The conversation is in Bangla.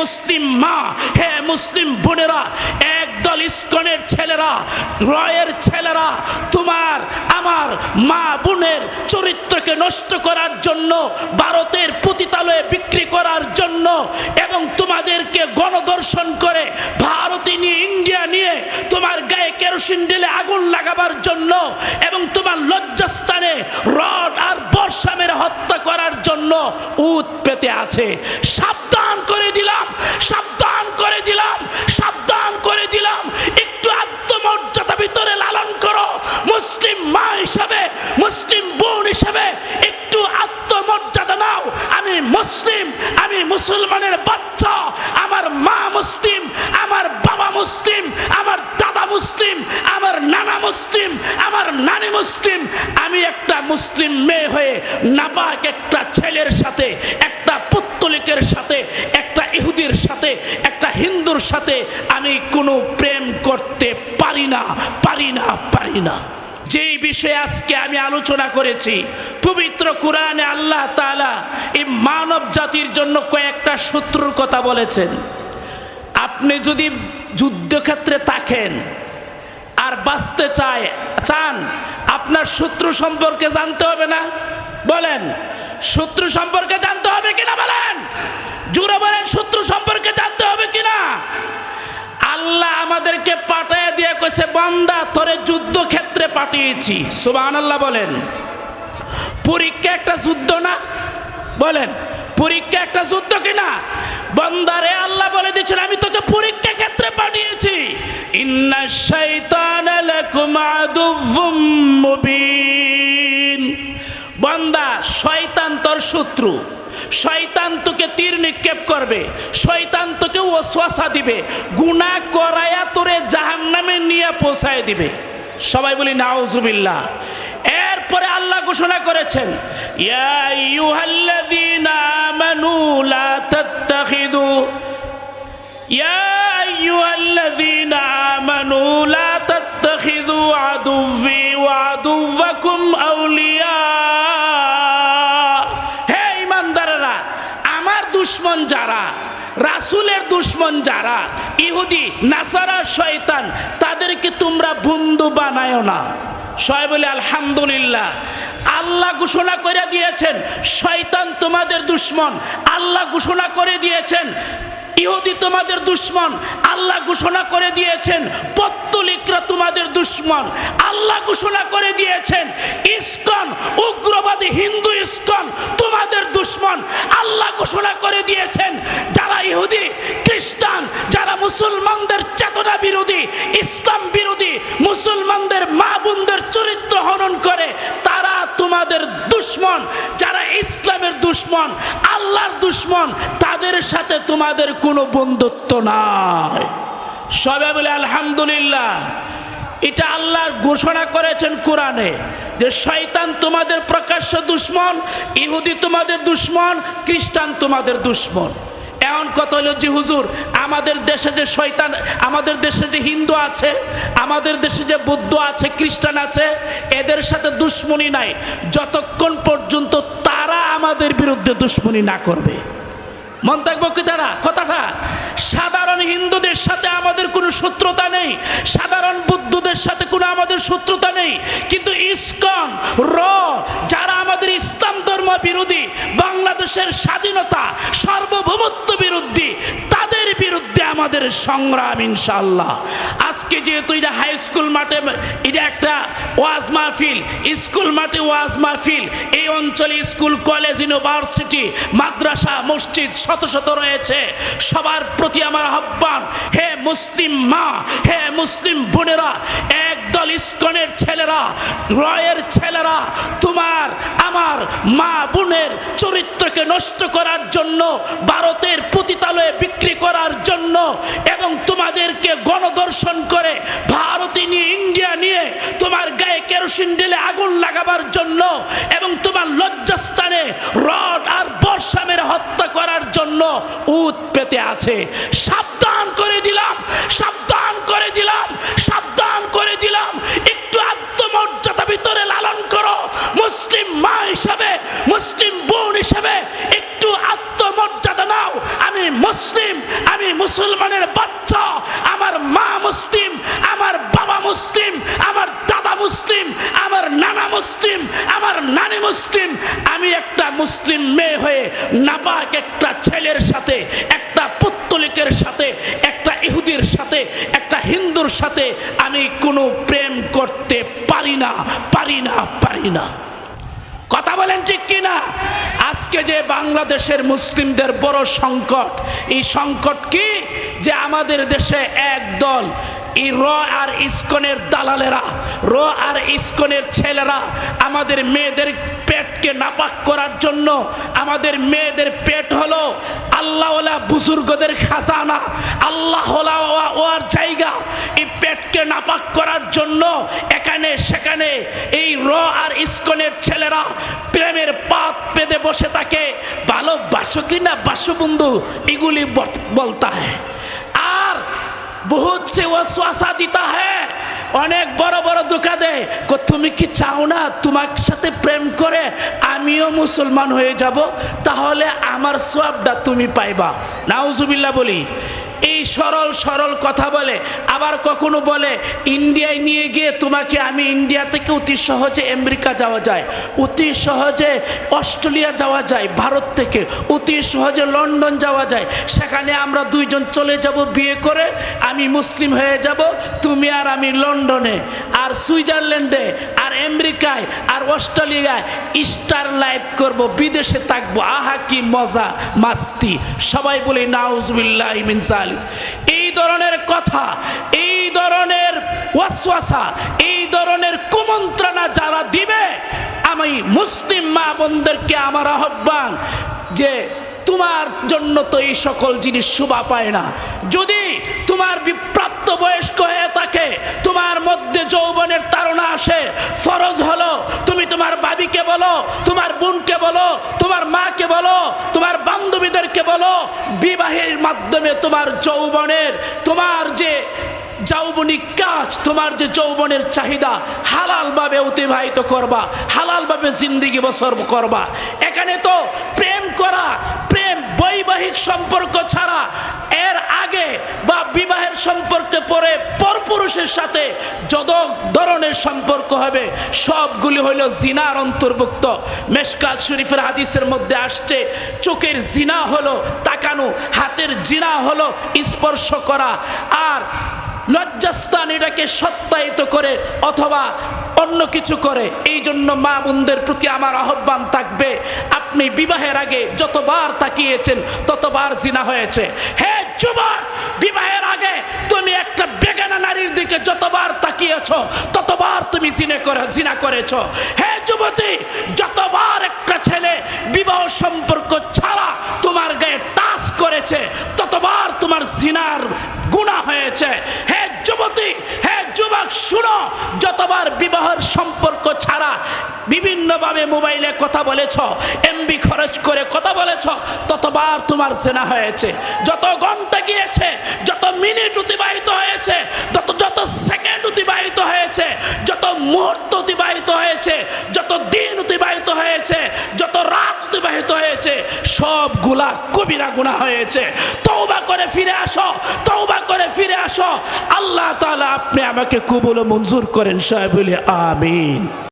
মুসলিম মা, হে মুসলিম বোনেরা, একদল ইস্কনের ছেলেরা, রয়ের ছেলেরা, তোমার আমার মা বোনের চরিত্রকে নষ্ট করার জন্য, ভারতের পতিতালয়ে বিক্রি করার জন্য এবং তোমাদেরকে গণদর্শন করে ভারতে নিয়ে, ইন্ডিয়া নিয়ে তোমার গায়ে কেরোসিন ঢেলে আগুন লাগাবার জন্য এবং তোমার লজ্জাস্থানে রড আর বর্ষা মেরে হত্যা করার জন্য উত পেতে আছে। সাবধান করে দিলাম সাবধান করে দিলাম সাবধান মুসলিম, আমার নানা মুসলিম, আমার নানি মুসলিম, আমি একটা মুসলিম মেয়ে হয়ে নাপাক একটা ছেলের সাথে, একটা পত্তলিকের সাথে, একটা ইহুদির সাথে, একটা হিন্দুর সাথে আমি কোনো প্রেম করতে পারি না পারি না পারি না। যেই বিষয়ে আজকে আমি আলোচনা করেছি, পবিত্র কোরআনে আল্লাহ তাআলা এই মানব জাতির জন্য কয়েকটা শত্রুর কথা বলেছেন। আপনি যদি যুদ্ধক্ষেত্রে থাকেন আর বাঁচতে চায়, চান। আপনার শত্রু সম্পর্কে জানতে হবে না। বলেন, শত্রু সম্পর্কে জানতে হবে কিনা বলেন? জুড়ে বলেন, শত্রু সম্পর্কে জানতে হবে কিনা? আল্লাহ আমাদেরকে পাঠায় দিয়ে কইছে, বান্দা, তোরে যুদ্ধক্ষেত্রে পাঠিয়েছি। সুবাহ আল্লাহ বলেন। পরীক্ষা একটা যুদ্ধ না? বলেন, পরীক্ষা একটা যুদ্ধ কিনা? বন্দারে আল্লাহ বলে দিচ্ছেন আমি তোকে পরীক্ষা ক্ষেত্রে পাঠিয়েছি। লাকুম বান্দা, শয়তান তোর শত্রু। শয়তান তোকে তীর নিক্ষেপ করবে। শয়তান তোকে ওয়াসওয়াসা দিবে। গুনাহ করায়া তোরে জাহান্নামে নিয়ে পৌঁছায় দিবে। সবাই বলি, নাউজুবিল্লাহ। এরপরে আল্লাহ ঘোষণা করেছেন, ইয়া আইয়ুহাল্লাযীনা আমানু তাত্তাখিযু। ইয়া আইয়ুহাল্লাযীনা আমানু লা তাত্তাখিযু আদুవ్বি ওয়া আদুవ్বাকুম আউলিয়া। হে ইমানদারেরা আমার দুশ্মন যারা, রাসূলের দুশ্মন যারা, ইহুদি, নাসারা, শয়তান, তাদেরকে তোমরা বন্ধু বানায় না। সবাই বলে, আলহামদুলিল্লাহ। আল্লাহ ঘোষণা করে দিয়েছেন, শয়তান তোমাদের দুশ্মন। আল্লাহ ঘোষণা করে দিয়েছেন, ইহুদি তোমাদের দুশ্মন। আল্লাহ ঘোষণা করে দিয়েছেন, পত্তলিকরা তোমাদের দুশ্মন। আল্লাহ ঘোষণা করে দিয়েছেন, ইসকন, উগ্রবাদী হিন্দু ইসকন তোমাদের দুশ্মন। আল্লাহ ঘোষণা করে দিয়েছেন, যারা ইহুদি, খ্রিস্টান, যারা মুসলমানদের চেতনা দুশ্মন, আল্লাহর দুশ্মন, তাদের সাথে তোমাদের কোনো বন্ধুত্ব নাই। সবাই বলে, আলহামদুলিল্লাহ। এটা আল্লাহ ঘোষণা করেছেন কোরআনে যে শয়তান তোমাদের প্রকাশ্য দুশ্মন, ইহুদি তোমাদের দুশ্মন, খ্রিস্টান তোমাদের দুশ্মন। এমন কথা হলো যে, হুজুর, আমাদের দেশে যে শয়তান, আমাদের দেশে যে হিন্দু আছে, আমাদের দেশে যে বৌদ্ধ আছে, খ্রিস্টান আছে, এদের সাথে দুশ্মনী নাই। যতক্ষণ পর্যন্ত আমাদের বিরুদ্ধে দুশ্মনী না করবে। মন থাকব কি তারা? কথাটা, সাধারণ হিন্দুদের সাথে আমাদের কোনো শত্রুতা নেই, সাধারণ বুদ্ধদের সাথে কোনো আমাদের শত্রুতা নেই, কিন্তু ইসকন, র, যারা আমাদের ইসলাম ধর্ম বিরোধী, বাংলাদেশের স্বাধীনতা, সার্বভৌমত্ব বিরোধী আমাদের সংগ্রাম ইনশাল্লাহ আজকে যেহেতু এটা হাই স্কুল মাঠে, এটা একটা ওয়াজ মাহফিল, স্কুল মাঠে ওয়াজ মাহফিল। এই অঞ্চলে স্কুল, কলেজ, ইউনিভার্সিটি, মাদ্রাসা, মসজিদ শত শত রয়েছে। সবার প্রতি আমার আহ্বান, হে মুসলিম মা, হে মুসলিম বোনেরা, একদল ইস্কনের ছেলেরা, রয়ের ছেলেরা, তোমার, আমার মা বোনের নষ্ট করার জন্য, ভারতের পতিতালয়ে বিক্রি করার জন্য এবং তোমাদেরকে গণদর্শন করে ভারতে নিয়ে, ইন্ডিয়া নিয়ে তোমার গায়ে কেরোসিন ঢেলে আগুন লাগাবার জন্য এবং তোমার লজ্জাস্থানে রড আর বর্ষা মেরে হত্যা করার জন্য উত পেতে আছে। সাবধান করে দিলাম, সাবধান করে দিলাম, সাবধান করে দিলাম। একটু আত্মমর্যাদা ভিতরে মুসলিম মা হিসাবে, মুসলিম বোন হিসাবে একটু আত্মমর্যাদা নাও। আমি মুসলিম, আমি মুসলমানের বাচ্চা। আমার মা মুসলিম, আমার বাবা মুসলিম, আমার দাদা মুসলিম, আমার নানা মুসলিম, আমার নানি মুসলিম। আমি একটা মুসলিম মেয়ে হয়ে নাপাক একটা ছেলের সাথে, একটা পুত্তলিকের সাথে, একটা ইহুদির সাথে, একটা হিন্দুর সাথে আমি কোনো প্রেম করতে পারি না পারি না পারি না। কথা বলেন ঠিক কিনা? আজকে যে বাংলাদেশের মুসলিমদের বড় সংকট, এই সংকট কি? যে আমাদের দেশে এক দল এই র আর ইস্কনের দালালেরা, র আর ইস্কনের ছেলেরা আমাদের মেয়েদের পেটকে নাপাক করার জন্য আমাদের মেয়েদের পেট হলো আল্লাহওয়ালা বুজুর্গদের খাজানা আল্লাহ ওয়ার জায়গা। এই পেটকে নাপাক করার জন্য এখানে সেখানে এই র আর ইস্কনের ছেলেরা প্রেমের পাত পেতে বসে থাকে। ভালোবাসো কি না বাসু বন্ধু এগুলি বলতা হ্যাঁ বহুত সে ওয়াসওয়াসা দিতা হ্যাঁ অনেক বড় বড় দোকা দেয় তুমি কি চাও না তোমার সাথে প্রেম করে আমিও মুসলমান হয়ে যাব? তাহলে আমার সোয়াবটা তুমি পাইবা। নাউজুবিল্লাহ বলি, এই সরল সরল কথা বলে। আবার কখনো বলে, ইন্ডিয়ায় নিয়ে গিয়ে তোমাকে আমি ইন্ডিয়া থেকে অতি সহজে আমেরিকা যাওয়া যায়, অতি সহজে অস্ট্রেলিয়া যাওয়া যায়, ভারত থেকে অতি সহজে লন্ডন যাওয়া যায়। সেখানে আমরা দুইজন চলে যাব বিয়ে করে, আমি মুসলিম হয়ে যাব, তুমি আর আমি লন্ডনে, আর সুইজারল্যান্ডে, আর আমেরিকায়, আর অস্ট্রেলিয়ায় স্টার লাইফ করব, বিদেশে থাকব। আহা, কি মজা, মাস্তি। সবাই বলি, নাউজুবিল্লাহ মিন জালিক এই ধরনের কথা, এই ধরনের ওয়াসওয়াসা, এই ধরনের কুমন্ত্রণা যারা দিবে, আমি মুসলিম মা বোনদেরকে আমার আহ্বান যে তোমার জন্য তো এই সকল জিনিস শোভা পায় না। যদি তোমার বিপ্রাপ্ত বয়স্ক হয়ে থাকে, তোমার মধ্যে যৌবনের তাড়না আসে, ফরজ হলো, তুমি তোমার বাবিকে বলো, তোমার বোনকে বলো, তোমার মাকে বলো, তোমার বান্ধবীদেরকে বলো, বিবাহের মাধ্যমে তোমার যৌবনের, তোমার যে যৌবনিক কাজ, তোমার যে যৌবনের চাহিদা হালালভাবে অতিবাহিত করবা, হালালভাবে জিন্দিগি বছর করবা। এখানে তো প্রেম করা প্রেম বৈবাহিক সম্পর্ক ছাড়া এর আগে বা বিবাহের সম্পর্কে পরে পরপুরুষের সাথে যত ধরনের সম্পর্ক হবে। সবগুলি হইল জিনার অন্তর্ভুক্ত। মেশকাত শরীফের হাদিসের মধ্যে আসছে, চোখের জিনা হলো তাকানো, হাতের জিনা হলো স্পর্শ করা। আর লজ্জাস্থান এটাকে সত্যায়িত করে অথবা অন্য কিছু করে এই জন্য মা বোনদের প্রতি আমার আহ্বান থাকবে। আপনি বিবাহের আগে যতবার তাকিয়েছেন, ততবার জিনা হয়েছে। হে যুবক, বিবাহের আগে তুমি একটা বেগানা নারীর দিকে যতবার তাকিয়েছ, ততবার তুমি জিনে করে জিনা করেছ। হে যুবতী, যতবার একটা ছেলে বিবাহ সম্পর্ক ছাড়া তোমার গায়ে টাচ করেছে, ততবার তোমার জিনার গুণা হয়েছে। হে যুবতী, হে শুনো, যতবার বিবাহের সম্পর্ক ছাড়া বিভিন্নভাবে মোবাইলে কথা বলেছ এমবি খরচ করে কথা বলেছ, ততবার তোমার সেনা হয়েছে। যত ঘণ্টা গিয়েছে, যত মিনিট অতিবাহিত হয়েছে, তত যত সেকেন্ড অতিবাহিত হয়েছে, যত মুহূর্ত সবগুলা কবিরা গুণা হয়েছে। তৌবা করে ফিরে আসো তৌবা করে ফিরে আসো। আল্লাহ তালা আপনি আমাকে কবুল মঞ্জুর করেন, সাহেব আমিন।